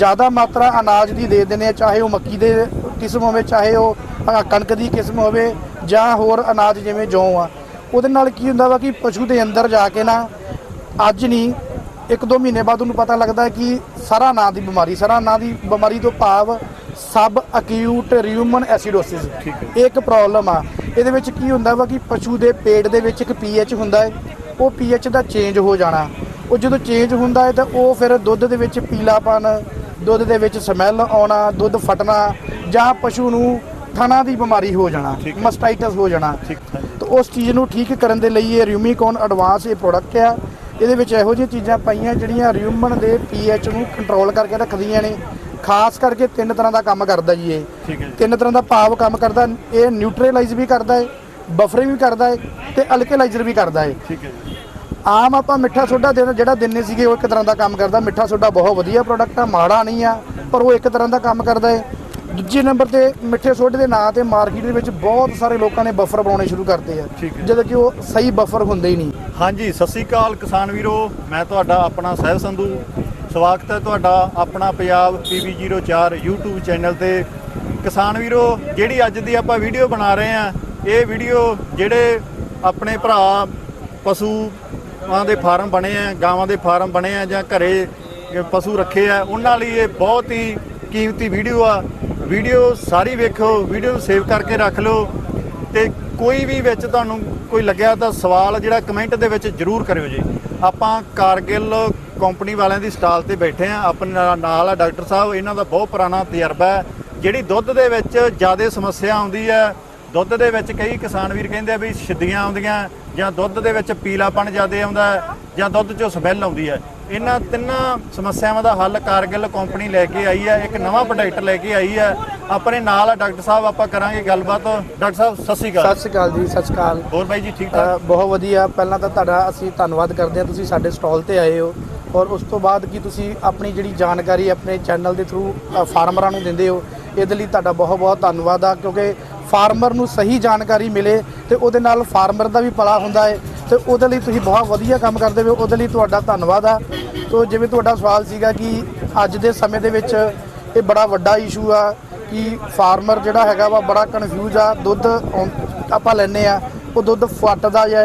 ਜ਼ਿਆਦਾ ਮਾਤਰਾ ਅਨਾਜ ਦੀ ਦੇ ਦਿੰਦੇ ਆ ਚਾਹੇ ਉਹ ਮੱਕੀ ਦੇ ਕਿਸਮ ਹੋਵੇ ਚਾਹੇ ਉਹ ਕਣਕ ਦੀ ਕਿਸਮ ਹੋਵੇ ਜਾਂ ਹੋਰ ਅਨਾਜ ਜਿਵੇਂ ਜੌਂ ਆ। ਉਹਦੇ ਨਾਲ ਕੀ ਹੁੰਦਾ ਵਾ ਕਿ ਪਸ਼ੂ ਦੇ ਅੰਦਰ ਜਾ ਕੇ ਨਾ ਅੱਜ ਨਹੀਂ ਇੱਕ ਦੋ ਮਹੀਨੇ ਬਾਅਦ ਉਹਨੂੰ ਪਤਾ ਲੱਗਦਾ ਕਿ ਸਾਰਾ ਨਾਂ ਦੀ ਬਿਮਾਰੀ ਸਾਰਾ ਨਾਂ ਦੀ ਬਿਮਾਰੀ ਤੋਂ ਭਾਵ ਸਬ ਅਕਿਊਟ ਰਿਊਮਨ ਐਸਿਡੋਸਿਸ ਇਹ ਇੱਕ ਪ੍ਰੋਬਲਮ ਆ। ਇਹਦੇ ਵਿੱਚ ਕੀ ਹੁੰਦਾ ਵਾ ਕਿ ਪਸ਼ੂ ਦੇ ਪੇਟ ਦੇ ਵਿੱਚ ਇੱਕ ਪੀਐਚ ਹੁੰਦਾ ਹੈ ਉਹ ਪੀਐਚ ਦਾ ਚੇਂਜ ਹੋ ਜਾਣਾ। ਉਹ ਜਦੋਂ ਚੇਂਜ ਹੁੰਦਾ ਹੈ ਤਾਂ ਉਹ ਫਿਰ ਦੁੱਧ ਦੇ ਵਿੱਚ ਪੀਲਾਪਨ ਦੁੱਧ ਦੇ ਵਿੱਚ ਸਮੈਲ ਆਉਣਾ ਦੁੱਧ ਫਟਣਾ ਜਾਂ ਪਸ਼ੂ ਨੂੰ ਥਣਾ ਦੀ ਬਿਮਾਰੀ ਹੋ ਜਾਣਾ ਮਸਟਾਈਟਸ ਹੋ। ਜਾਣਾ। ਤਾਂ ਉਸ ਚੀਜ਼ ਨੂੰ ਠੀਕ ਕਰਨ ਦੇ ਲਈ ਇਹ ਰਿਊਮੀਕੌਨ ਐਡਵਾਂਸ ਇਹ ਪ੍ਰੋਡਕਟ ਆ। ਇਹਦੇ ਵਿੱਚ ਇਹੋ ਜਿਹੀਆਂ ਚੀਜ਼ਾਂ ਪਾਈਆਂ ਜਿਹੜੀਆਂ ਰਿਊਮਨ ਦੇ ਪੀਐਚ ਨੂੰ ਕੰਟਰੋਲ ਕਰਕੇ ਰੱਖਦੀਆਂ ਨੇ। ਖਾਸ ਕਰਕੇ ਤਿੰਨ ਤਰ੍ਹਾਂ ਦਾ ਕੰਮ ਕਰਦਾ ਜੀ ਇਹ। ਤਿੰਨ ਤਰ੍ਹਾਂ ਦਾ ਭਾਵ ਕੰਮ ਕਰਦਾ। ਇਹ ਨਿਊਟਰਲਾਈਜ਼ ਵੀ ਕਰਦਾ ਹੈ ਬਫਰਿੰਗ ਵੀ ਕਰਦਾ ਹੈ ਤੇ ਅਲਕਲਾਈਜ਼ਰ ਵੀ ਕਰਦਾ ਹੈ। ਠੀਕ ਹੈ ਆਮ ਆਪਾਂ ਮਿੱਠਾ ਸੋਡਾ ਦੇਣਾ ਜਿਹੜਾ ਦਿੰਨੇ ਸੀਗੇ ਉਹ ਇੱਕ ਤਰ੍ਹਾਂ ਦਾ ਕੰਮ ਕਰਦਾ। ਮਿੱਠਾ ਸੋਡਾ ਬਹੁਤ ਵਧੀਆ ਪ੍ਰੋਡਕਟ ਆ ਮਾੜਾ ਨਹੀਂ ਆ ਪਰ ਉਹ ਇੱਕ ਤਰ੍ਹਾਂ ਦਾ ਕੰਮ ਕਰਦਾ ਹੈ ਦੂਜੇ ਨੰਬਰ ਤੇ ਮਿੱਠੇ ਸੋਡੇ ਦੇ ਨਾਂ ਤੇ ਮਾਰਕੀਟ ਦੇ ਵਿੱਚ ਬਹੁਤ ਸਾਰੇ ਲੋਕਾਂ ਨੇ ਬਫਰ ਬਣਾਉਣੇ ਸ਼ੁਰੂ ਕਰਤੇ ਆ। ਜਦੋਂ ਕਿ ਉਹ ਸਹੀ ਬਫਰ ਹੁੰਦੇ ਹੀ ਨਹੀਂ। ਹਾਂਜੀ ਸਤਿ ਸ੍ਰੀ ਅਕਾਲ ਕਿਸਾਨ ਵੀਰੋ। ਮੈਂ ਤੁਹਾਡਾ ਆਪਣਾ ਸਹਿਬ ਸੰਧੂ। ਸਵਾਗਤ ਹੈ ਤੁਹਾਡਾ ਆਪਣਾ ਪੰਜਾਬ PB04 YouTube ਚੈਨਲ ਤੇ। ਕਿਸਾਨ ਵੀਰੋ ਜਿਹੜੀ ਅੱਜ ਦੀ ਆਪਾਂ ਵੀਡੀਓ ਬਣਾ ਰਹੇ ਆ ਇਹ ਵੀਡੀਓ ਜਿਹੜੇ ਆਪਣੇ ਭਰਾ ਪਸ਼ੂਆਂ ਦੇ ਫਾਰਮ ਬਣੇ ਆ, ਗਾਵਾਂ ਦੇ ਫਾਰਮ ਬਣੇ ਆ ਜਾਂ ਘਰੇ ਪਸ਼ੂ ਰੱਖੇ ਆ, ਉਹਨਾਂ ਲਈ ਇਹ ਬਹੁਤ ਹੀ ਕੀਮਤੀ ਵੀਡੀਓ ਆ। ਵੀਡੀਓ ਸਾਰੀ ਵੇਖੋ, ਵੀਡੀਓ ਨੂੰ ਸੇਵ ਕਰਕੇ ਰੱਖ ਲਓ ਤੇ ਕੋਈ ਵੀ ਵਿੱਚ ਤੁਹਾਨੂੰ ਕੋਈ ਲੱਗਿਆ ਤਾਂ ਸਵਾਲ ਜਿਹੜਾ ਕਮੈਂਟ ਦੇ ਵਿੱਚ ਜਰੂਰ ਕਰਿਓ ਜੀ। ਆਪਾਂ ਕਾਰਗਿਲ ਕੰਪਨੀ ਵਾਲਿਆਂ ਦੀ ਸਟਾਲ ਤੇ ਬੈਠੇ ਆ, ਆਪਣੇ ਨਾਲ- ਨਾਲ ਆ ਡਾਕਟਰ ਸਾਹਿਬ, ਇਹਨਾਂ ਦਾ ਬਹੁਤ ਪੁਰਾਣਾ ਤਜਰਬਾ ਹੈ। ਜਿਹੜੀ ਦੁੱਧ ਦੇ ਵਿੱਚ ਜ਼ਿਆਦਾ ਸਮੱਸਿਆ ਆਉਂਦੀ ਹੈ ਦੁੱਧ ਦੇ ਵਿੱਚ ਕਈ ਕਿਸਾਨ ਵੀਰ ਕਹਿੰਦੇ ਆ ਵੀ ਛਿੱਦੀਆਂ ਆਉਂਦੀਆਂ ਜਾਂ ਦੁੱਧ ਦੇ ਵਿੱਚ ਪੀਲਾਪਣ ਜ਼ਿਆਦਾ ਆਉਂਦਾ ਜਾਂ ਦੁੱਧ 'ਚੋਂ ਸਮੈਲ ਆਉਂਦੀ ਹੈ। ਇਹਨਾਂ ਤਿੰਨਾਂ ਸਮੱਸਿਆਵਾਂ ਦਾ ਹੱਲ ਕਾਰਗਿਲ ਕੰਪਨੀ ਲੈ ਕੇ ਆਈ ਹੈ ਇੱਕ ਨਵਾਂ ਪ੍ਰੋਡਕਟ ਲੈ ਕੇ ਆਈ ਹੈ। ਆਪਣੇ ਨਾਲ ਡਾਕਟਰ ਸਾਹਿਬ ਆਪਾਂ ਕਰਾਂਗੇ ਗੱਲਬਾਤ। ਡਾਕਟਰ ਸਾਹਿਬ ਸਤਿ ਸ਼੍ਰੀ ਅਕਾਲ। ਸਤਿ ਸ਼੍ਰੀ ਅਕਾਲ ਜੀ ਸਤਿ ਸ਼੍ਰੀ ਅਕਾਲ। ਹੋਰ ਬਾਈ ਜੀ ਠੀਕ ਠਾਕ ਬਹੁਤ ਵਧੀਆ। ਪਹਿਲਾਂ ਤਾਂ ਤੁਹਾਡਾ ਅਸੀਂ ਧੰਨਵਾਦ ਕਰਦੇ ਹਾਂ ਤੁਸੀਂ ਸਾਡੇ ਸਟਾਲ ਤੇ ਆਏ ਹੋ। ਔਰ ਉਸ ਤੋਂ ਬਾਅਦ ਕੀ ਤੁਸੀਂ ਆਪਣੀ ਜਿਹੜੀ ਜਾਣਕਾਰੀ ਆਪਣੇ ਚੈਨਲ ਦੇ ਥਰੂ ਫਾਰਮਰਾਂ ਨੂੰ ਦਿੰਦੇ ਹੋ ਇਹਦੇ ਲਈ ਤੁਹਾਡਾ ਬਹੁਤ ਬਹੁਤ ਧੰਨਵਾਦ ਆ ਕਿਉਂਕਿ ਫਾਰਮਰ ਨੂੰ ਸਹੀ ਜਾਣਕਾਰੀ ਮਿਲੇ ਤੇ ਉਹਦੇ ਨਾਲ ਫਾਰਮਰ ਦਾ ਵੀ ਭਲਾ ਹੁੰਦਾ ਹੈ ਤੇ ਉਹਦੇ ਲਈ ਤੁਸੀਂ ਬਹੁਤ ਵਧੀਆ ਕੰਮ ਕਰਦੇ ਹੋ। ਉਹਦੇ ਲਈ ਤੁਹਾਡਾ ਧੰਨਵਾਦ ਆ। ਤੋ ਜਿਵੇਂ ਤੁਹਾਡਾ ਸਵਾਲ ਸੀਗਾ ਕਿ ਅੱਜ ਦੇ ਸਮੇਂ ਦੇ ਵਿੱਚ ਇਹ ਬੜਾ ਵੱਡਾ ਇਸ਼ੂ ਆ ਕਿ ਫਾਰਮਰ ਜਿਹੜਾ ਹੈਗਾ ਵਾ ਬੜਾ ਕਨਫਿਊਜ਼ ਆ। ਦੁੱਧ ਆਪਾਂ ਲੈਨੇ ਆ। ਉਹ ਦੁੱਧ ਫਟਦਾ ਜਾਂ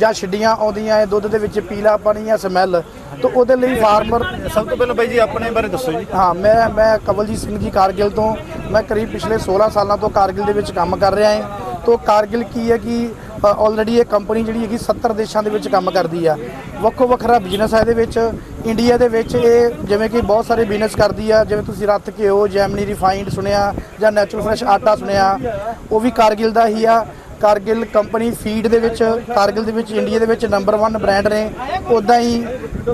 ਜਾਂ ਛਿੱਡੀਆਂ ਆਉਂਦੀਆਂ ਹੈ ਦੁੱਧ ਦੇ ਵਿੱਚ ਪੀਲਾ ਪਾਣੀ ਜਾਂ ਸਮੈਲ ਤਾਂ ਉਹਦੇ ਲਈ ਫਾਰਮਰ ਸਭ ਤੋਂ ਪਹਿਲਾਂ ਬਾਈ ਜੀ ਆਪਣੇ ਬਾਰੇ ਦੱਸੋ ਜੀ। ਹਾਂ ਮੈਂ ਮੈਂ ਕਵਲਜੀਤ ਸਿੰਘ ਜੀ ਕਾਰਗਿਲ ਤੋਂ ਮੈਂ ਕਰੀਬ ਪਿਛਲੇ 16 ਸਾਲਾਂ ਤੋਂ ਕਾਰਗਿਲ ਦੇ ਵਿੱਚ ਕੰਮ ਕਰ ਰਿਹਾ ਹਾਂ। ਤੋਂ ਕਾਰਗਿਲ ਕੀ ਹੈ ਕਿ ਆਲਰੇਡੀ ਇਹ ਕੰਪਨੀ ਜਿਹੜੀ ਹੈਗੀ 70 ਦੇਸ਼ਾਂ ਦੇ ਵਿੱਚ ਕੰਮ ਕਰਦੀ ਆ। ਵੱਖੋ ਵੱਖਰਾ ਬਿਜ਼ਨਸ ਹੈ ਇਹਦੇ ਵਿੱਚ ਇੰਡੀਆ ਦੇ ਵਿੱਚ ਇਹ ਜਿਵੇਂ ਕਿ ਬਹੁਤ ਸਾਰੇ ਬਿਜ਼ਨਸ ਕਰਦੀ ਆ ਜਿਵੇਂ ਤੁਸੀਂ ਰੱਤ ਘਿਓ ਜੈਮਨੀ ਰਿਫਾਈਨਡ ਸੁਣਿਆ ਜਾਂ ਨੈਚੁਰਲ ਫਰੈਸ਼ ਆਟਾ ਸੁਣਿਆ ਉਹ ਵੀ ਕਾਰਗਿਲ ਦਾ ਹੀ ਆ। ਕਾਰਗਿਲ ਕੰਪਨੀ ਫੀਡ ਦੇ ਵਿੱਚ, ਕਾਰਗਿਲ ਦੇ ਵਿੱਚ, ਇੰਡੀਆ ਦੇ ਵਿੱਚ ਨੰਬਰ 1 ਬ੍ਰਾਂਡ ਨੇ। ਉਦਾਂ ਹੀ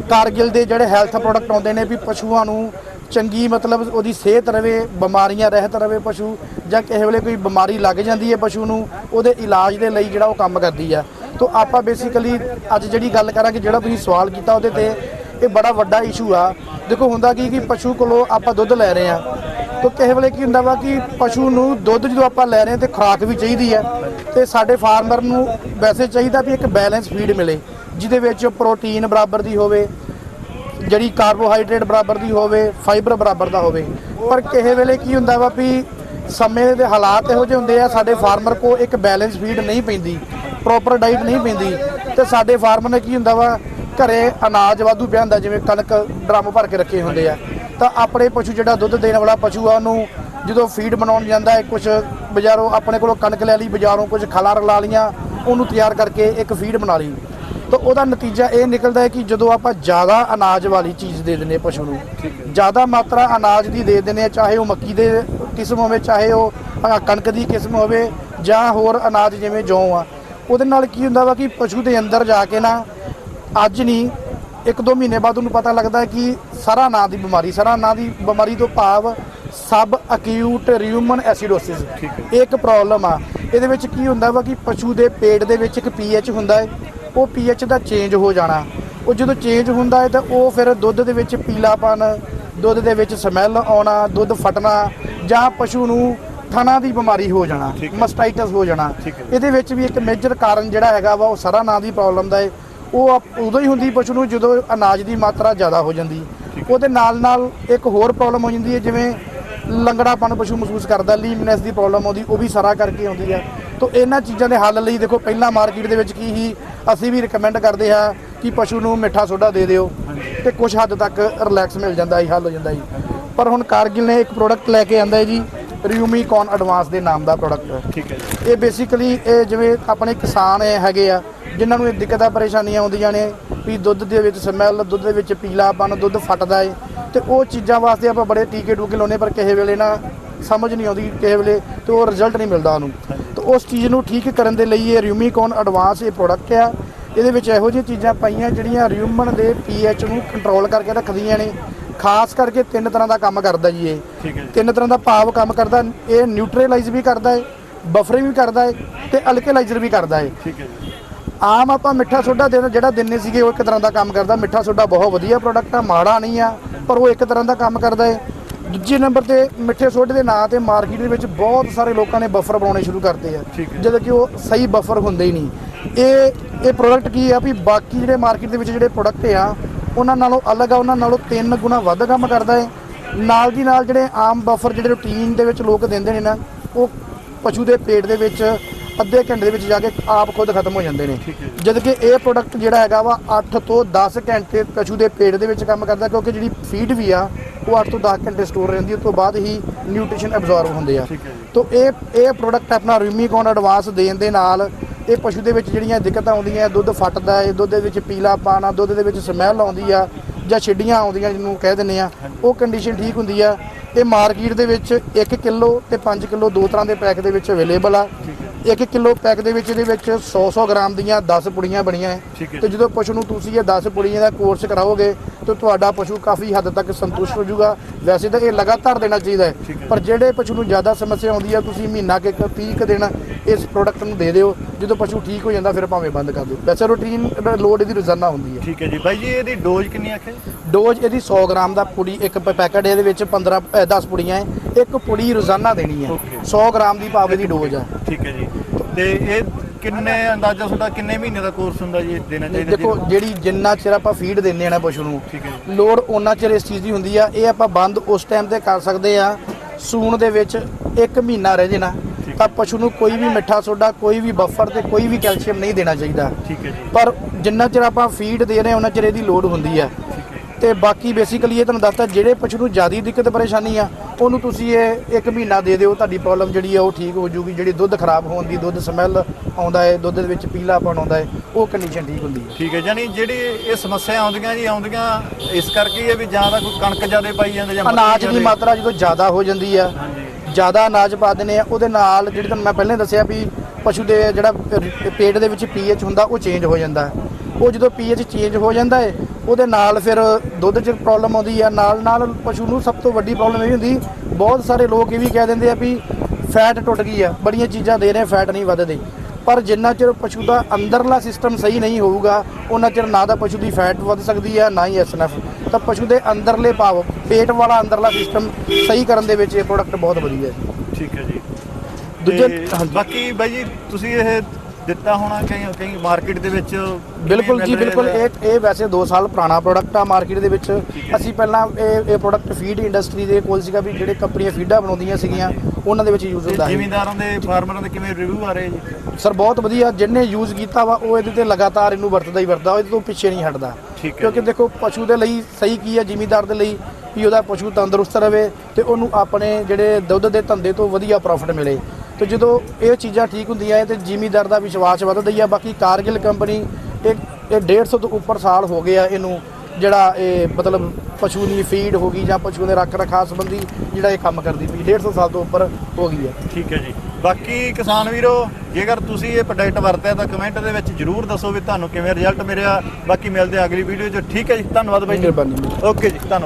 ਕਾਰਗਿਲ ਦੇ ਜਿਹੜੇ ਹੈਲਥ ਪ੍ਰੋਡਕਟ ਆਉਂਦੇ ਨੇ ਵੀ ਪਸ਼ੂਆਂ ਨੂੰ ਚੰਗੀ ਮਤਲਬ ਉਹਦੀ ਸਿਹਤ ਰਵੇ, ਬਿਮਾਰੀਆਂ ਰਹਿਤ ਰਵੇ ਪਸ਼ੂ, ਜਾਂ ਕਿਸੇ ਵੇਲੇ ਕੋਈ ਬਿਮਾਰੀ ਲੱਗ ਜਾਂਦੀ ਹੈ ਪਸ਼ੂ ਨੂੰ, ਉਹਦੇ ਇਲਾਜ ਦੇ ਲਈ ਜਿਹੜਾ ਉਹ ਕੰਮ ਕਰਦੀ ਆ। ਤੋਂ ਆਪਾਂ ਬੇਸਿਕਲੀ ਅੱਜ ਜਿਹੜੀ ਗੱਲ ਕਰਾਂਗੇ, ਜਿਹੜਾ ਤੁਸੀਂ ਸਵਾਲ ਕੀਤਾ ਉਹਦੇ ਤੇ, ਇਹ ਬੜਾ ਵੱਡਾ ਇਸ਼ੂ ਆ। ਦੇਖੋ ਹੁੰਦਾ ਕੀ ਕਿ ਪਸ਼ੂ ਕੋਲੋਂ ਆਪਾਂ ਦੁੱਧ ਲੈ ਰਹੇ ਆ। ਤੋਂ ਕਿਸੇ ਵੇਲੇ ਕੀ ਹੁੰਦਾ ਵਾ ਕਿ ਪਸ਼ੂ ਨੂੰ ਦੁੱਧ ਜਦੋਂ ਆਪਾਂ ਲੈ ਰਹੇ ਹਾਂ ਤੇ ਖੁਰਾਕ ਵੀ ਚਾਹੀਦੀ ਹੈ ਤੇ ਸਾਡੇ ਫਾਰਮਰ ਨੂੰ ਵੈਸੇ ਚਾਹੀਦਾ ਵੀ ਇੱਕ ਬੈਲੈਂਸ ਫੀਡ ਮਿਲੇ, ਜਿਹਦੇ ਵਿੱਚ ਪ੍ਰੋਟੀਨ ਬਰਾਬਰ ਦੀ ਹੋਵੇ, ਜਿਹੜੀ ਕਾਰਬੋਹਾਈਡਰੇਟ ਬਰਾਬਰ ਦੀ ਹੋਵੇ, ਫਾਈਬਰ ਬਰਾਬਰ ਦਾ ਹੋਵੇ। ਪਰ ਕਿਸੇ ਵੇਲੇ ਕੀ ਹੁੰਦਾ ਵਾ ਵੀ ਸਮੇਂ ਦੇ ਹਾਲਾਤ ਇਹੋ ਜਿਹੇ ਹੁੰਦੇ ਆ, ਸਾਡੇ ਫਾਰਮਰ ਕੋ ਇੱਕ ਬੈਲੈਂਸ ਫੀਡ ਨਹੀਂ ਪੈਂਦੀ, ਪ੍ਰੋਪਰ ਡਾਈਟ ਨਹੀਂ ਪੈਂਦੀ, ਤੇ ਸਾਡੇ ਫਾਰਮਰ ਨੇ ਕੀ ਹੁੰਦਾ ਵਾ, ਘਰੇ ਅਨਾਜ ਵਾਧੂ ਪਿਆ ਹੁੰਦਾ, ਜਿਵੇਂ ਕਣਕ ਡਰਮ ਭਰ ਕੇ ਰੱਖੇ ਹੁੰਦੇ ਆ। ਤਾਂ ਆਪਣੇ ਪਸ਼ੂ ਜਿਹੜਾ ਦੁੱਧ ਦੇਣ ਵਾਲਾ ਪਸ਼ੂ ਆ, ਉਹਨੂੰ ਜਦੋਂ ਫੀਡ ਬਣਾਉਣ ਜਾਂਦਾ ਹੈ ਕੁਝ ਬਾਜ਼ਾਰੋਂ ਆਪਣੇ ਕੋਲੋਂ ਕਣਕ ਲੈ ਲਈ, ਬਾਜ਼ਾਰੋਂ ਕੁਝ ਖਲਾ ਰਲਾ ਲੀਆਂ ਉਹਨੂੰ ਤਿਆਰ ਕਰਕੇ ਇੱਕ ਫੀਡ ਬਣਾ ਲਈ। ਤਾਂ ਉਹਦਾ ਨਤੀਜਾ ਇਹ ਨਿਕਲਦਾ ਹੈ ਕਿ ਜਦੋਂ ਆਪਾਂ ਜ਼ਿਆਦਾ ਅਨਾਜ ਵਾਲੀ ਚੀਜ਼ ਦੇ ਦਿੰਦੇ ਹਾਂ ਪਸ਼ੂ ਨੂੰ, ਜ਼ਿਆਦਾ ਮਾਤਰਾ ਅਨਾਜ ਦੀ ਦੇ ਦਿੰਦੇ ਆ ਚਾਹੇ ਉਹ ਮੱਕੀ ਦੇ ਕਿਸਮ ਹੋਵੇ, ਚਾਹੇ ਉਹ ਕਣਕ ਦੀ ਕਿਸਮ ਹੋਵੇ ਜਾਂ ਹੋਰ ਅਨਾਜ ਜਿਵੇਂ ਜੌਂ ਆ, ਉਹਦੇ ਨਾਲ ਕੀ ਹੁੰਦਾ ਵਾ ਕਿ ਪਸ਼ੂ ਦੇ ਅੰਦਰ ਜਾ ਕੇ ਨਾ, ਅੱਜ ਨਹੀਂ ਇੱਕ ਦੋ ਮਹੀਨੇ ਬਾਅਦ ਉਹਨੂੰ ਪਤਾ ਲੱਗਦਾ ਕਿ ਸਾਰਾ ਨਾਂ ਦੀ ਬਿਮਾਰੀ ਸਾਰਾ ਨਾਂ ਦੀ ਬਿਮਾਰੀ ਤੋਂ ਭਾਵ ਸਬ ਅਕਿਊਟ ਰਿਊਮਨ ਐਸਿਡੋਸਿਸ ਇਹ ਇੱਕ ਪ੍ਰੋਬਲਮ ਆ। ਇਹਦੇ ਵਿੱਚ ਕੀ ਹੁੰਦਾ ਵਾ ਕਿ ਪਸ਼ੂ ਦੇ ਪੇਟ ਦੇ ਵਿੱਚ ਇੱਕ ਪੀਐਚ ਹੁੰਦਾ ਹੈ ਉਹ ਪੀਐਚ ਦਾ ਚੇਂਜ ਹੋ ਜਾਣਾ। ਉਹ ਜਦੋਂ ਚੇਂਜ ਹੁੰਦਾ ਹੈ ਤਾਂ ਉਹ ਫਿਰ ਦੁੱਧ ਦੇ ਵਿੱਚ ਪੀਲਾਪਨ ਦੁੱਧ ਦੇ ਵਿੱਚ ਸਮੈਲ ਆਉਣਾ ਦੁੱਧ ਫਟਣਾ ਜਾਂ ਪਸ਼ੂ ਨੂੰ ਥਣਾ ਦੀ ਬਿਮਾਰੀ ਹੋ ਜਾਣਾ। ਮਸਟਾਈਟਸ ਹੋ। ਜਾਣਾ। ਇਹਦੇ ਵਿੱਚ ਵੀ ਇੱਕ ਮੇਜਰ ਕਾਰਨ ਜਿਹੜਾ ਹੈਗਾ ਵਾ ਉਹ ਸਾਰਾ ਨਾਂ ਦੀ ਪ੍ਰੋਬਲਮ ਦਾ ਹੈ। ਉਹ ਆਪ- ਉਦੋਂ ਹੀ ਹੁੰਦੀ ਪਸ਼ੂ ਨੂੰ ਜਦੋਂ ਅਨਾਜ ਦੀ ਮਾਤਰਾ ਜ਼ਿਆਦਾ ਹੋ ਜਾਂਦੀ। ਉਹਦੇ ਨਾਲ ਨਾਲ ਇੱਕ ਹੋਰ ਪ੍ਰੋਬਲਮ ਹੋ ਜਾਂਦੀ ਹੈ ਜਿਵੇਂ ਲੰਗੜਾਪਨ ਪਸ਼ੂ ਮਹਿਸੂਸ ਕਰਦਾ ਲੀਮਨੈਸ ਦੀ ਪ੍ਰੋਬਲਮ ਆਉਂਦੀ ਉਹ ਵੀ ਸਾਰਾ ਕਰਕੇ ਆਉਂਦੀ ਹੈ। ਤੋਂ ਇਹਨਾਂ ਚੀਜ਼ਾਂ ਦੇ ਹੱਲ ਲਈ ਦੇਖੋ ਪਹਿਲਾਂ ਮਾਰਕੀਟ ਦੇ ਵਿੱਚ ਕੀ ਹੀ ਅਸੀਂ ਵੀ ਰਿਕਮੈਂਡ ਕਰਦੇ ਹਾਂ ਕਿ ਪਸ਼ੂ ਨੂੰ ਮਿੱਠਾ ਸੋਡਾ ਦੇ ਦਿਓ ਤੇ ਕੁਝ ਹੱਦ ਤੱਕ ਰਿਲੈਕਸ ਮਿਲ ਜਾਂਦਾ ਹੈ ਹੱਲ ਹੋ ਜਾਂਦਾ ਹੈ ਪਰ ਹੁਣ ਕਾਰਗਿਲ ਨੇ ਇੱਕ ਪ੍ਰੋਡਕਟ ਲੈ ਕੇ ਆਂਦਾ ਹੈ ਜੀ ਰਿਊਮੀਕੌਨ ਐਡਵਾਂਸ ਦੇ ਨਾਮ ਦਾ ਪ੍ਰੋਡਕਟ ਠੀਕ ਹੈ ਜੀ। ਇਹ ਬੇਸਿਕਲੀ ਇਹ ਜਿਵੇਂ ਆਪਣੇ ਕਿਸਾਨ ਇਹ ਹੈਗੇ ਆ ਜਿਨ੍ਹਾਂ ਨੂੰ ਇਹ ਦਿੱਕਤਾਂ ਪਰੇਸ਼ਾਨੀਆਂ ਆਉਂਦੀਆਂ ਨੇ ਵੀ ਦੁੱਧ ਦੇ ਵਿੱਚ ਸਮੈਲ ਦੁੱਧ ਦੇ ਵਿੱਚ ਪੀਲਾਪਨ ਦੁੱਧ ਫਟਦਾ ਏ। ਤੇ ਉਹ ਚੀਜ਼ਾਂ ਵਾਸਤੇ ਆਪਾਂ ਬੜੇ ਟੀਕੇ ਟੂਕੇ ਲਾਉਨੇ ਪਰ ਕਿਸੇ ਵੇਲੇ ਨਾ ਸਮਝ ਨਹੀਂ ਆਉਂਦੀ ਕਿਸੇ ਵੇਲੇ ਤੇ ਉਹ ਰਿਜ਼ਲਟ ਨਹੀਂ ਮਿਲਦਾ ਉਹਨੂੰ ਤੇ ਉਸ ਚੀਜ਼ ਨੂੰ ਠੀਕ ਕਰਨ ਦੇ ਲਈ ਇਹ ਰਿਊਮੀਕੌਨ ਐਡਵਾਂਸ ਇਹ ਪ੍ਰੋਡਕਟ ਆ। ਇਹਦੇ ਵਿੱਚ ਇਹੋ ਜਿਹੀਆਂ ਚੀਜ਼ਾਂ ਪਾਈਆਂ ਜਿਹੜੀਆਂ ਰਿਊਮਨ ਦੇ ਪੀਐਚ ਨੂੰ ਕੰਟਰੋਲ ਕਰਕੇ ਰੱਖਦੀਆਂ ਨੇ। ਖਾਸ ਕਰਕੇ ਤਿੰਨ ਤਰ੍ਹਾਂ ਦਾ ਕੰਮ ਕਰਦਾ ਜੀ ਇਹ। ਤਿੰਨ ਤਰ੍ਹਾਂ ਦਾ ਭਾਵ ਕੰਮ ਕਰਦਾ ਇਹ ਨਿਊਟਰਲਾਈਜ਼ ਵੀ ਕਰਦਾ ਹੈ ਬਫਰਿੰਗ ਵੀ ਕਰਦਾ ਹੈ ਤੇ ਅਲਕਲਾਈਜ਼ਰ ਵੀ ਕਰਦਾ ਹੈ ਠੀਕ ਹੈ ਜੀ। ਆਮ ਆਪਾਂ ਮਿੱਠਾ ਸੋਡਾ ਦੇ ਜਿਹੜਾ ਦਿੰਨੇ ਸੀਗੇ ਉਹ ਇੱਕ ਤਰ੍ਹਾਂ ਦਾ ਕੰਮ ਕਰਦਾ। ਮਿੱਠਾ ਸੋਡਾ ਬਹੁਤ ਵਧੀਆ ਪ੍ਰੋਡਕਟ ਆ ਮਾੜਾ ਨਹੀਂ ਆ ਪਰ ਉਹ ਇੱਕ ਤਰ੍ਹਾਂ ਦਾ ਕੰਮ ਕਰਦਾ ਹੈ ਦੂਜੇ ਨੰਬਰ ਤੇ ਮਿੱਠੇ ਸੋਡੇ ਦੇ ਨਾਂ ਤੇ ਮਾਰਕੀਟ ਦੇ ਵਿੱਚ ਬਹੁਤ ਸਾਰੇ ਲੋਕਾਂ ਨੇ ਬਫਰ ਬਣਾਉਣੇ ਸ਼ੁਰੂ ਕਰਤੇ ਆ। ਜਦੋਂ ਕਿ ਉਹ ਸਹੀ ਬਫਰ ਹੁੰਦੇ ਹੀ ਨਹੀਂ। ਇਹ ਇਹ ਪ੍ਰੋਡਕਟ ਕੀ ਆ ਵੀ ਬਾਕੀ ਜਿਹੜੇ ਮਾਰਕੀਟ ਦੇ ਵਿੱਚ ਜਿਹੜੇ ਪ੍ਰੋਡਕਟ ਆ ਉਹਨਾਂ ਨਾਲੋਂ ਅਲੱਗ ਆ ਉਹਨਾਂ ਨਾਲੋਂ ਤਿੰਨ ਗੁਣਾ ਵੱਧ ਕੰਮ ਕਰਦਾ ਹੈ ਨਾਲ ਦੀ ਨਾਲ ਜਿਹੜੇ ਆਮ ਬਫਰ ਜਿਹੜੇ ਰੂਟੀਨ ਦੇ ਵਿੱਚ ਲੋਕ ਦਿੰਦੇ ਨੇ ਨਾ ਉਹ ਪਸ਼ੂ ਦੇ ਪੇਟ ਦੇ ਵਿੱਚ ਅੱਧੇ ਘੰਟੇ ਦੇ ਵਿੱਚ ਜਾ ਕੇ ਆਪ ਖੁਦ ਖਤਮ ਹੋ ਜਾਂਦੇ ਨੇ। ਜਦ ਕਿ ਇਹ ਪ੍ਰੋਡਕਟ ਜਿਹੜਾ ਹੈਗਾ ਵਾ 8 ਤੋਂ 10 ਘੰਟੇ ਪਸ਼ੂ ਦੇ ਪੇਟ ਦੇ ਵਿੱਚ ਕੰਮ ਕਰਦਾ ਕਿਉਂਕਿ ਜਿਹੜੀ ਫੀਡ ਵੀ ਆ ਉਹ 8 ਤੋਂ 10 ਘੰਟੇ ਸਟੋਰ ਰਹਿੰਦੀ ਉਸ ਤੋਂ ਬਾਅਦ ਹੀ ਨਿਊਟ੍ਰੀਸ਼ਨ ਐਬਜ਼ੌਰਬ ਹੁੰਦੇ ਆ। ਤੋ ਇਹ ਇਹ ਪ੍ਰੋਡਕਟ ਆਪਣਾ ਰਿਮੀਕੌਨ ਐਡਵਾਂਸ ਦੇਣ ਦੇ ਨਾਲ ਇਹ ਪਸ਼ੂ ਦੇ ਵਿੱਚ ਜਿਹੜੀਆਂ ਦਿੱਕਤਾਂ ਆਉਂਦੀਆਂ ਦੁੱਧ ਫਟਦਾ ਹੈ ਦੁੱਧ ਦੇ ਵਿੱਚ ਪੀਲਾ ਪਾਣਾ ਦੁੱਧ ਦੇ ਵਿੱਚ ਸਮੈਲ ਆਉਂਦੀ ਆ ਜਾਂ ਛਿੱਡੀਆਂ ਆਉਂਦੀਆਂ ਜਿਹਨੂੰ ਕਹਿ ਦਿੰਦੇ ਆ ਉਹ ਕੰਡੀਸ਼ਨ ਠੀਕ ਹੁੰਦੀ ਆ ਇਹ ਮਾਰਕੀਟ ਦੇ ਵਿੱਚ 1 ਕਿਲੋ ਤੇ 5 ਕਿਲੋ ਦੋ ਤਰ੍ਹਾਂ ਦੇ ਪੈਕ ਦੇ ਵਿੱਚ ਅਵੇਲੇਬਲ ਆ। 1 ਕਿਲੋ ਪੈਕ ਦੇ ਵਿੱਚ ਇਹਦੇ ਵਿੱਚ 100-100 ਗ੍ਰਾਮ ਦੀਆਂ 10 ਪੁੜੀਆਂ ਬਣੀਆਂ ਤੇ ਜਦੋਂ ਪਸ਼ੂ ਨੂੰ ਤੁਸੀਂ ਇਹ 10 ਪੁੜੀਆਂ ਦਾ ਕੋਰਸ ਕਰਾਓਗੇ ਤਾਂ ਤੁਹਾਡਾ ਪਸ਼ੂ ਕਾਫੀ ਹੱਦ ਤੱਕ ਸੰਤੁਸ਼ਟ ਹੋ ਜਾਊਗਾ। ਵੈਸੇ ਤਾਂ ਇਹ ਲਗਾਤਾਰ ਦੇਣਾ ਚਾਹੀਦਾ ਹੈ। ਪਰ ਜਿਹੜੇ ਪਸ਼ੂ ਨੂੰ ਜ਼ਿਆਦਾ ਸਮੱਸਿਆ ਆਉਂਦੀ ਹੈ ਤੁਸੀਂ ਮਹੀਨਾ ਕਿ 30 ਕੁ ਦਿਨ ਇਸ ਪ੍ਰੋਡਕਟ ਨੂੰ ਦੇ ਦਿਓ। ਜਦੋਂ ਪਸ਼ੂ ਠੀਕ ਹੋ ਜਾਂਦਾ ਫਿਰ ਭਾਵੇਂ ਬੰਦ ਕਰ ਦਿਓ। ਵੈਸੇ ਰੂਟੀਨ ਲੋਡ ਇਹਦੀ ਰੋਜ਼ਾਨਾ ਹੁੰਦੀ ਹੈ। ਠੀਕ ਹੈ ਜੀ। ਬਾਈ ਜੀ ਇਹਦੀ ਡੋਜ਼ ਕਿੰਨੀ ਆਖੇ ਡੋਜ਼ ਇਹਦੀ 100 ਗ੍ਰਾਮ ਦਾ ਪੁੜੀ ਇੱਕ ਪੈਕਟ ਇਹਦੇ ਵਿੱਚ 15 ਅ, 10 ਪੁੜੀਆਂ ਹੈ। ਇੱਕ ਪੁੜੀ ਰੋਜ਼ਾਨਾ ਦੇਣੀ ਹੈ। Okay. 100 ਗ੍ਰਾਮ ਦੀ ਪਾਵੇ ਦੀ ਡੋਜ਼ ਹੈ ਠੀਕ ਹੈ ਜੀ। ਤੇ ਇਹ ਕਿੰਨੇ ਅੰਦਾਜ਼ਾ ਤੁਹਾਡਾ ਕਿੰਨੇ ਮਹੀਨੇ ਦਾ ਕੋਰਸ ਹੁੰਦਾ ਜੀ ਦੇਣਾ ਚਾਹੀਦਾ ਦੇਖੋ ਜਿਹੜੀ ਜਿੰਨਾ ਚਿਰ ਆਪਾਂ ਫੀਡ ਦਿੰਦੇ ਆ ਨਾ ਪਸ਼ੂ ਨੂੰ। ਲੋੜ ਉਹਨਾਂ ਚਿਰ ਇਸ ਚੀਜ਼ ਦੀ ਹੁੰਦੀ ਆ। ਇਹ ਆਪਾਂ ਬੰਦ ਉਸ ਟਾਈਮ ਤੇ ਕਰ ਸਕਦੇ ਆ। ਸੂਣ ਦੇ ਵਿੱਚ 1 ਮਹੀਨਾ ਰਹਿ ਜੇ ਨਾ ਠੀਕ। ਤਾਂ ਪਸ਼ੂ ਨੂੰ ਕੋਈ ਵੀ ਮਿੱਠਾ ਸੋਡਾ ਕੋਈ ਵੀ ਬਫਰ ਤੇ ਕੋਈ ਵੀ ਕੈਲਸ਼ੀਅਮ ਨਹੀਂ ਦੇਣਾ ਚਾਹੀਦਾ। ਠੀਕ ਹੈ ਜੀ। ਪਰ ਜਿੰਨਾ ਚਿਰ ਆਪਾਂ ਫੀਡ ਦੇ ਰਹੇ ਉਹਨਾਂ ਚਿਰ ਇਹਦੀ ਲੋੜ ਹੁੰਦੀ ਆ। ਤੇ ਬਾਕੀ ਬੇਸਿਕਲੀ ਇਹ ਤੁਹਾਨੂੰ ਦੱਸਤਾ ਜਿਹੜੇ ਪਸ਼ੂ ਨੂੰ ਜ਼ਿਆਦਾ ਦਿੱਕਤ ਪਰੇਸ਼ਾਨੀ ਆ ਉਹਨੂੰ ਤੁਸੀਂ ਇਹ ਇੱਕ ਮਹੀਨਾ ਦੇ ਦਿਓ ਤੁਹਾਡੀ ਪ੍ਰੋਬਲਮ ਜਿਹੜੀ ਆ ਉਹ ਠੀਕ ਹੋ ਜੂਗੀ ਜਿਹੜੀ ਦੁੱਧ ਖਰਾਬ ਹੋਣ ਦੀ ਦੁੱਧ ਸਮੈਲ ਆਉਂਦਾ ਹੈ ਦੁੱਧ ਦੇ ਵਿੱਚ ਪੀਲਾਪਣ ਆਉਂਦਾ ਹੈ ਉਹ ਕੰਡੀਸ਼ਨ ਠੀਕ ਹੁੰਦੀ ਹੈ ਠੀਕ ਹੈ ਜਾਨੀ ਜਿਹੜੀ ਇਹ ਸਮੱਸਿਆ ਆਉਂਦੀਆਂ ਜੀ ਆਉਂਦੀਆਂ ਇਸ ਕਰਕੇ ਹੀ ਹੈ ਵੀ ਜਾਂ ਤਾਂ ਕੋਈ ਕਣਕ ਜ਼ਿਆਦਾ ਪਾਈ ਜਾਂਦੇ ਜਾਂ ਅਨਾਜ ਦੀ ਜ਼ਿਆਦੇ- ਮਾਤਰਾ ਜਦੋਂ ਜ਼ਿਆਦਾ ਹੋ ਜਾਂਦੀ ਆ ਜ਼ਿਆਦਾ ਅਨਾਜ ਪਾ ਦਿੰਦੇ ਆ ਉਹਦੇ ਨਾਲ ਜਿਹੜੀ ਤੁਹਾਨੂੰ ਮੈਂ ਪਹਿਲਾਂ ਦੱਸਿਆ ਵੀ ਪਸ਼ੂ ਦੇ ਜਿਹੜਾ ਪੇਟ ਦੇ ਵਿੱਚ ਪੀਐਚ ਹੁੰਦਾ ਉਹ ਚੇਂਜ ਹੋ ਜਾਂਦਾ। ਉਹ ਜਦੋਂ ਪੀਐਚ ਚੇਂਜ ਹੋ ਜਾਂਦਾ ਹੈ ਉਹਦੇ ਨਾਲ ਫਿਰ ਦੁੱਧ 'ਚ ਪ੍ਰੋਬਲਮ ਆਉਂਦੀ ਆ। ਨਾਲ ਨਾਲ ਪਸ਼ੂ ਨੂੰ ਸਭ ਤੋਂ ਵੱਡੀ ਪ੍ਰੋਬਲਮ ਇਹ ਹੁੰਦੀ ਬਹੁਤ ਸਾਰੇ ਲੋਕ ਇਹ ਵੀ ਕਹਿ ਦਿੰਦੇ ਆ ਵੀ ਫੈਟ ਟੁੱਟ ਗਈ ਆ। ਬੜੀਆਂ ਚੀਜ਼ਾਂ ਦੇ ਰਹੇ ਫੈਟ ਨਹੀਂ ਵੱਧਦੇ। ਪਰ ਜਿੰਨਾ ਚਿਰ ਪਸ਼ੂ ਦਾ ਅੰਦਰਲਾ ਸਿਸਟਮ ਸਹੀ ਨਹੀਂ ਹੋਊਗਾ ਉਹਨਾਂ ਚਿਰ ਨਾ ਤਾਂ ਪਸ਼ੂ ਦੀ ਫੈਟ ਵੱਧ ਸਕਦੀ ਹੈ ਨਾ ਹੀ ਐਸਐਨਐਫ ਤਾਂ ਪਸ਼ੂ ਦੇ ਅੰਦਰਲੇ ਭਾਵ ਪੇਟ ਵਾਲਾ ਅੰਦਰਲਾ ਸਿਸਟਮ ਸਹੀ ਕਰਨ ਦੇ ਵਿੱਚ ਇਹ ਪ੍ਰੋਡਕਟ ਬਹੁਤ ਵਧੀਆ ਹੈ ਠੀਕ ਹੈ ਜੀ। ਦੂਜੇ-। ਬਾਕੀ ਬਾਈ ਜੀ ਤੁਸੀਂ ਇਹ ਦਿੱਤਾ ਹੋਣਾ ਕਈ ਕਈ ਮਾਰਕੀਟ ਦੇ ਵਿੱਚ ਬਿਲਕੁਲ ਜੀ ਬਿਲਕੁਲ। ਰਿਹਾ ਇਹ ਇਹ ਵੈਸੇ 2 ਸਾਲ ਪੁਰਾਣਾ ਪ੍ਰੋਡਕਟ ਆ ਮਾਰਕੀਟ ਦੇ ਵਿੱਚ। ਅਸੀਂ ਪਹਿਲਾਂ ਇਹ ਇਹ ਪ੍ਰੋਡਕਟ ਫੀਡ ਇੰਡਸਟਰੀ ਦੇ ਕੋਲ ਸੀਗਾ ਵੀ ਜਿਹੜੇ ਕੰਪਨੀਆਂ ਫੀਡਾਂ ਬਣਾਉਂਦੀਆਂ ਸੀਗੀਆਂ ਉਹਨਾਂ ਦੇ ਵਿੱਚ ਯੂਜ਼ ਹੁੰਦਾ ਹੈ ਜ਼ਿਮੀਂਦਾਰਾਂ ਦੇ ਫਾਰਮਰਾਂ ਦੇ ਕਿਵੇਂ ਰਿਵਿਊ ਆ ਰਹੇ ਜੀ? ਸਰ ਬਹੁਤ ਵਧੀਆ। ਜਿਹਨੇ ਯੂਜ਼ ਕੀਤਾ ਵਾ ਉਹ ਇਹਦੇ ਤੇ ਲਗਾਤਾਰ ਇਹਨੂੰ ਵਰਤਦਾ ਹੀ ਵਰਤਦਾ ਇਹਦੇ ਤੋਂ ਪਿੱਛੇ ਨਹੀਂ ਹਟਦਾ। ਕਿਉਂਕਿ। ਦੇਖੋ ਪਸ਼ੂ ਦੇ ਲਈ ਸਹੀ ਕੀ ਹੈ ਜ਼ਿਮੀਂਦਾਰ ਦੇ ਲਈ ਵੀ ਉਹਦਾ ਪਸ਼ੂ ਤੰਦਰੁਸਤ ਰਵੇ ਤੇ ਉਹਨੂੰ ਆਪਣੇ ਜਿਹੜੇ ਦੁੱਧ ਦੇ ਧੰਦੇ ਤੋਂ ਵਧੀਆ ਪ੍ਰੋਫਿਟ ਮਿਲੇ। ਤੇ ਜਦੋਂ ਇਹ ਚੀਜ਼ਾਂ ਠੀਕ ਹੁੰਦੀਆਂ ਹੈ ਤੇ ਜ਼ਿਮੀਂਦਾਰ ਦਾ ਵਿਸ਼ਵਾਸ ਵੱਧਦਾ ਹੀ ਆ ਬਾਕੀ ਕਾਰਗਿਲ ਕੰਪਨੀ ਇਹ ਇਹ 150 ਤੋਂ ਉੱਪਰ ਸਾਲ ਹੋ ਗਏ ਆ ਇਹਨੂੰ ਜਿਹੜਾ ਇਹ ਮਤਲਬ ਪਸ਼ੂ ਦੀ ਫੀਡ ਹੋ ਗਈ ਜਾਂ ਪਸ਼ੂ ਦੇ ਰੱਖ ਰਖਾਅ ਸੰਬੰਧੀ ਜਿਹੜਾ ਇਹ ਕੰਮ ਕਰਦੀ ਪਈ 150 ਸਾਲ ਤੋਂ ਉੱਪਰ ਹੋ ਗਈ ਹੈ ਠੀਕ ਹੈ ਜੀ। ਬਾਕੀ ਕਿਸਾਨ ਵੀਰੋ ਜੇਕਰ ਤੁਸੀਂ ਇਹ ਪ੍ਰੋਡਕਟ ਵਰਤਿਆ ਤਾਂ ਕਮੈਂਟ ਦੇ ਵਿੱਚ ਜਰੂਰ ਦੱਸੋ ਵੀ ਤੁਹਾਨੂੰ ਕਿਵੇਂ ਰਿਜ਼ਲਟ ਮਿਲਿਆ। ਬਾਕੀ ਮਿਲਦੇ ਆ ਅਗਲੀ ਵੀਡੀਓ 'ਚ। ਠੀਕ ਹੈ ਜੀ ਧੰਨਵਾਦ ਬਾਈ ਮਿਹਰਬਾਨੀ। ਓਕੇ ਜੀ ਧੰਨਵਾਦ।